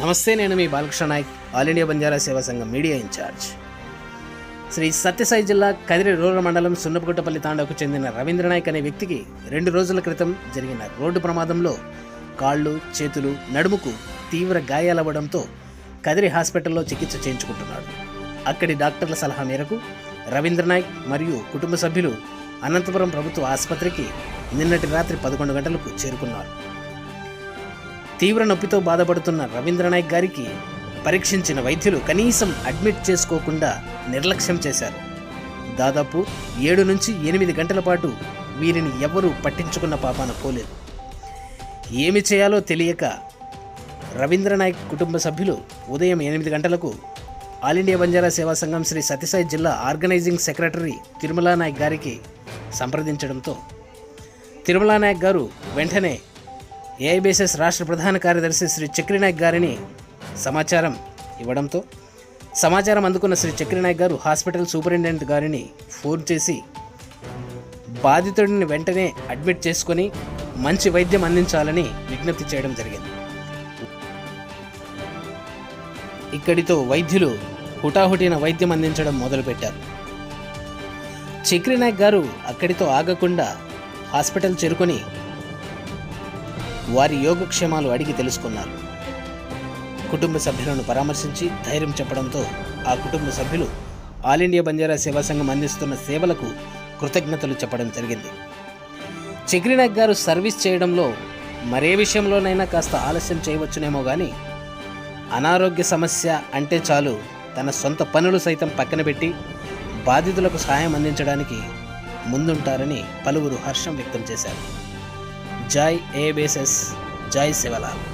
నమస్తే నేను మీ Balakrishna Naik all India Banjara Seva Sangham media incharge. Shri Sathya Sai జిల్లా కదిరి రూరల్ మండలం సున్నపగుట్టపల్లి తాండాకు చెందిన రవీంద్ర నాయక్ అనే వ్యక్తికి రెండు రోజుల క్రితం జరిగిన రోడ్డు ప్రమాదంలో కాళ్ళు చేతులు నడుముకు తీవ్ర గాయాలవ్వడంతో కదిరి హాస్పిటల్లో చికిత్స చేయించుకుంటున్నాడు. అక్కడి డాక్టర్ల సలహా మేరకు రవీంద్ర నాయక్ మరియు కుటుంబ సభ్యులు అనంతపురం ప్రభుత్వ ఆసుపత్రికి నిన్నటి రాత్రి పదకొండు గంటలకు చేరుకున్నారు. తీవ్ర నొప్పితో బాధపడుతున్న రవీంద్రనాయక్ గారికి పరీక్షించిన వైద్యులు కనీసం అడ్మిట్ చేసుకోకుండా నిర్లక్ష్యం చేశారు. దాదాపు ఏడు నుంచి ఎనిమిది గంటల పాటు వీరిని ఎవరూ పట్టించుకున్న పాపాన పోలేదు. ఏమి చేయాలో తెలియక రవీంద్రనాయక్ కుటుంబ సభ్యులు ఉదయం ఎనిమిది గంటలకు ఆల్ ఇండియా బంజారా సేవా సంఘం శ్రీ సత్యసాయి జిల్లా ఆర్గనైజింగ్ సెక్రటరీ తిరుమల నాయక్ గారికి సంప్రదించడంతో తిరుమలానాయక్ గారు వెంటనే ఏఐబిఎస్ఎస్ రాష్ట్ర ప్రధాన కార్యదర్శి శ్రీ చక్రినాయక్ గారిని సమాచారం ఇవ్వడంతో సమాచారం అందుకున్న శ్రీ చక్రినాయక్ గారు హాస్పిటల్ సూపరింటెండెంట్ గారిని ఫోన్ చేసి బాధితుడిని వెంటనే అడ్మిట్ చేసుకొని మంచి వైద్యం అందించాలని విజ్ఞప్తి చేయడం జరిగింది. ఇక్కడితో వైద్యులు హుటాహుటిన వైద్యం అందించడం మొదలుపెట్టారు. చక్రినాయక్ గారు అక్కడితో ఆగకుండా హాస్పిటల్ చేరుకొని వారి యోగక్షేమాలు అడిగి తెలుసుకున్నారు. కుటుంబ సభ్యులను పరామర్శించి ధైర్యం చెప్పడంతో ఆ కుటుంబ సభ్యులు ఆల్ ఇండియా బంజారా సేవా సంఘం అందిస్తున్న సేవలకు కృతజ్ఞతలు చెప్పడం జరిగింది. చక్రినాయక్ గారు సర్వీస్ చేయడంలో మరే విషయంలోనైనా కాస్త ఆలస్యం చేయవచ్చునేమో కానీ అనారోగ్య సమస్య అంటే చాలు తన సొంత పనులు సైతం పక్కన పెట్టి బాధితులకు సహాయం అందించడానికి ముందుంటారని పలువురు హర్షం వ్యక్తం చేశారు. जय ए बेसेस जय सेवालाल।